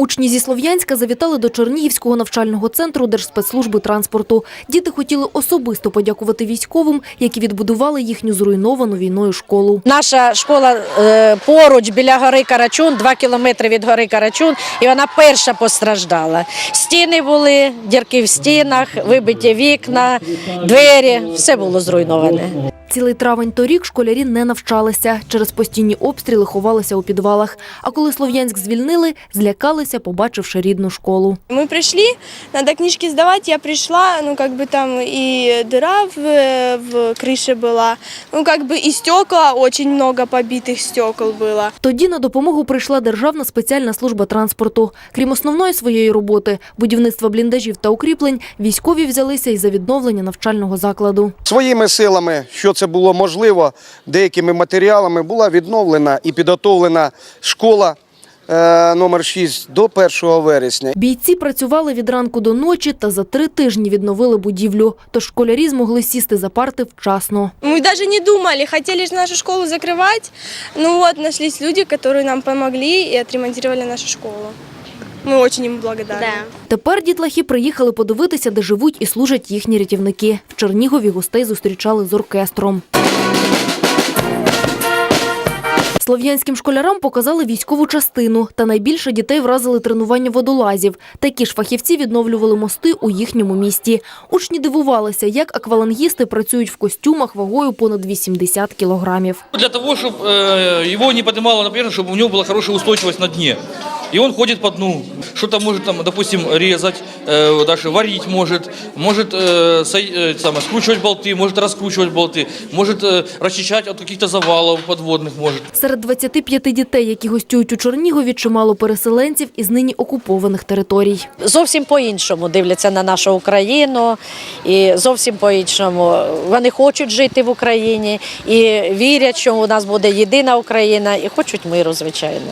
Учні зі Слов'янська завітали до Чернігівського навчального центру Держспецслужби транспорту. Діти хотіли особисто подякувати військовим, які відбудували їхню зруйновану війною школу. Наша школа е, поруч біля гори Карачун, два кілометри від гори Карачун, і вона перша постраждала. Стіни були, дірки в стінах, вибиті вікна, двері, все було зруйноване. Цілий травень торік школярі не навчалися. Через постійні обстріли ховалися у підвалах. А коли Слов'янськ звільнили, злякалися, побачивши рідну школу. Мы пришли, надо книжки сдавать, я пришла, ну как бы там и дыра в, в крыше была, ну как бы и стекла, очень много побитых стекол было. Тоді на допомогу прийшла Державна спеціальна служба транспорту. Крім основної своєї роботи – будівництва бліндажів та укріплень, військові взялися і за відновлення навчального закладу. Своїми силами, що це було можливо, деякими матеріалами була відновлена і підготовлена школа номер 6 до 1 вересня. Бійці працювали від ранку до ночі та за три тижні відновили будівлю. Тож школярі змогли сісти за парти вчасно. Мы даже не думали, хотели же нашу школу закрывать, ну вот нашлись люди, которые нам помогли и отремонтировали нашу школу. Мы очень им благодарны. Тепер дітлахи приїхали подивитися, де живуть і служать їхні рятівники. В Чернігові гостей зустрічали з оркестром. Слов'янським школярам показали військову частину, та найбільше дітей вразили тренування водолазів. Такі ж фахівці відновлювали мости у їхньому місті. Учні дивувалися, як аквалангісти працюють в костюмах вагою понад 80 кілограмів. Для того, чтобы э, его не поднимало на поверхность, чтобы у него была хорошая устойчивость на дне. И он ходит по дну. Что-то может, там, допустим, резать, э, даже варить может, может э, сой- э, самое, скручивать болты, может раскручивать болты, может э, расчищать от каких-то завалов подводных может. Серед 25 дітей, які гостюють у Чернігові, чимало переселенців із нині окупованих територій. Зовсім по-іншому дивляться на нашу Україну, і зовсім по-іншому. Вони хочуть жити в Україні і вірять, що у нас буде єдина Україна, і хочуть миру, звичайно.